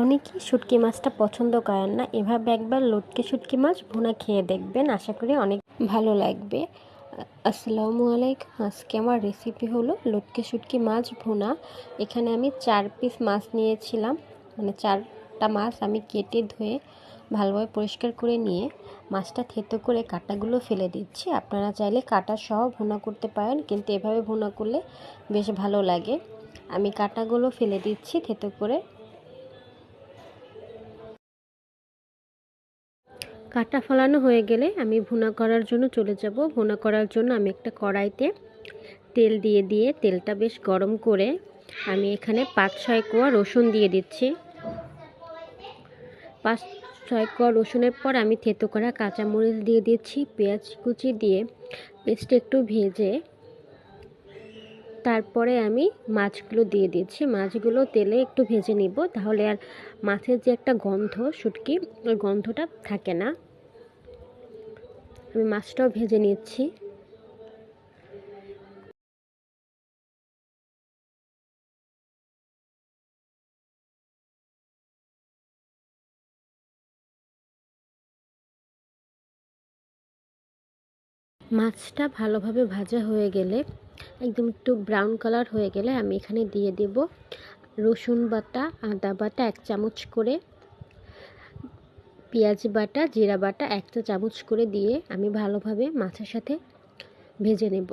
অনেকেই শুটকি মাছটা পছন্দ করেন না। এভাবে একবার লটকে শুটকি মাছ ভুনা খেয়ে দেখবেন। আশা করি অনেক ভালো লাগবে। আসসালামু আলাইকুম। আজকে আমার রেসিপি হলো লটকে শুটকি মাছ ভুনা। এখানে আমি চার পিস মাছ নিয়েছিলাম। মানে চারটা মাছ আমি কেটে ধুয়ে ভালোভাবে পরিষ্কার করে নিয়ে মাছটা থেতো করে কাটাগুলো ফেলে দিচ্ছি। আপনারা চাইলে কাটা সহ ভুনা করতে পারেন, কিন্তু এভাবে ভুনা করলে বেশ ভালো লাগে। আমি কাটাগুলো ফেলে দিচ্ছি থেতো করে। কাটা ফলানো হয়ে গেলে আমি ভুনা করার জন্য চলে যাব। ভুনা করার জন্য আমি একটা কড়াইতে তেল দিয়ে দিয়ে তেলটা বেশ গরম করে আমি এখানে পাঁচ ছয় কোয়া রসুন দিয়ে দিচ্ছি। পাঁচ ছয় কোয়া রসুনের পর আমি থেতো করা কাঁচামরিচ দিয়ে দিচ্ছি। পেঁয়াজ কুচি দিয়ে পেস্টটা একটু ভেজে তারপরে আমি মাছগুলো দিয়ে দিচ্ছি মাছগুলো তেলে একটু ভেজে নিব, তাহলে আর মাছের যে একটা গন্ধ, শুটকি, ওই গন্ধটা থাকে না। আমি মাছটাও ভেজে নিচ্ছি। মাছটা ভালোভাবে ভাজা হয়ে গেলে একদম একটু ব্রাউন কালার হয়ে গেলে আমি এখানে দিয়ে দেব রসুন বাটা, আদা বাটা এক চামচ করে, পেঁয়াজ বাটা, জিরা বাটা একটা চামচ করে দিয়ে আমি ভালোভাবে মাছের সাথে ভেজে নেব।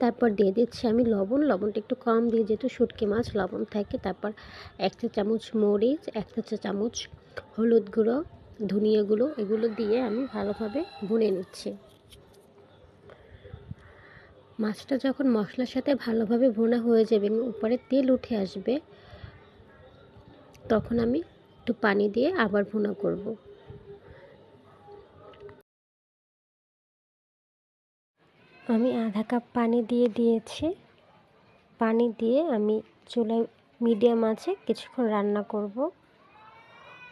তারপর দিয়ে দিচ্ছি আমি লবণ, লবণটা একটু কম দিয়ে যেহেতু শুটকি মাছ, লবণ থাকে, তারপর একটা চামচ মরিচ একটা চা চামচ হলুদ গুঁড়ো, ধনিয়া গুঁড়ো, এগুলো দিয়ে আমি ভালোভাবে ভুনে নিচ্ছি। মাছটা যখন মশলার সাথে ভালোভাবে ভোনা হয়ে যাবে এবং উপরে তেল উঠে আসবে, তখন আমি একটু পানি দিয়ে আবার ভুনা করব। আমি আধা কাপ পানি দিয়ে দিয়েছি। পানি দিয়ে আমি চুলায় মিডিয়াম আছে কিছুক্ষণ রান্না করব।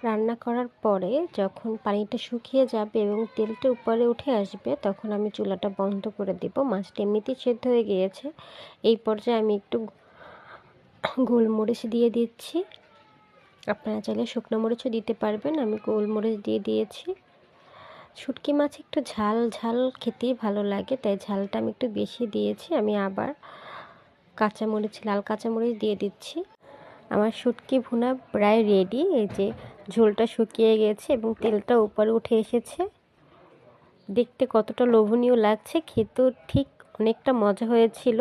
রান্না করার পরে যখন পানিটা শুকিয়ে যাবে এবং তেলটা উপরে উঠে আসবে, তখন আমি চুলাটা বন্ধ করে দেব। মাছটা এমনিতেই সেদ্ধ হয়ে গিয়েছে। এই পর্যায়ে আমি একটু গোলমরিচ দিয়ে দিচ্ছি। আপনারা চাইলে শুকনো মরিচও দিতে পারবেন। আমি গোলমরিচ দিয়ে দিয়েছি। শুটকি মাছ একটু ঝাল ঝাল খেতেই ভালো লাগে, তাই ঝালটা আমি একটু বেশি দিয়েছি। আমি আবার কাঁচামরিচ, লাল কাঁচামরিচ দিয়ে দিচ্ছি। আমার শুটকি ভুনা প্রায় রেডি এই যে ঝোলটা শুকিয়ে গেছে এবং তেলটা উপরে উঠে এসেছে। দেখতে কতটা লোভনীয় লাগছে, খেতেও ঠিক অনেকটা মজা হয়েছিল,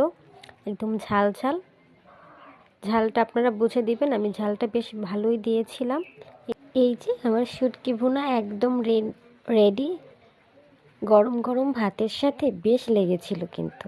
একদম ঝাল ঝাল। ঝালটা আপনারা বুঝে দিবেন, আমি ঝালটা বেশ ভালোই দিয়েছিলাম। এই যে আমার শুটকি ভুনা একদম রেডি গরম গরম ভাতের সাথে বেশ লেগেছিল কিন্তু।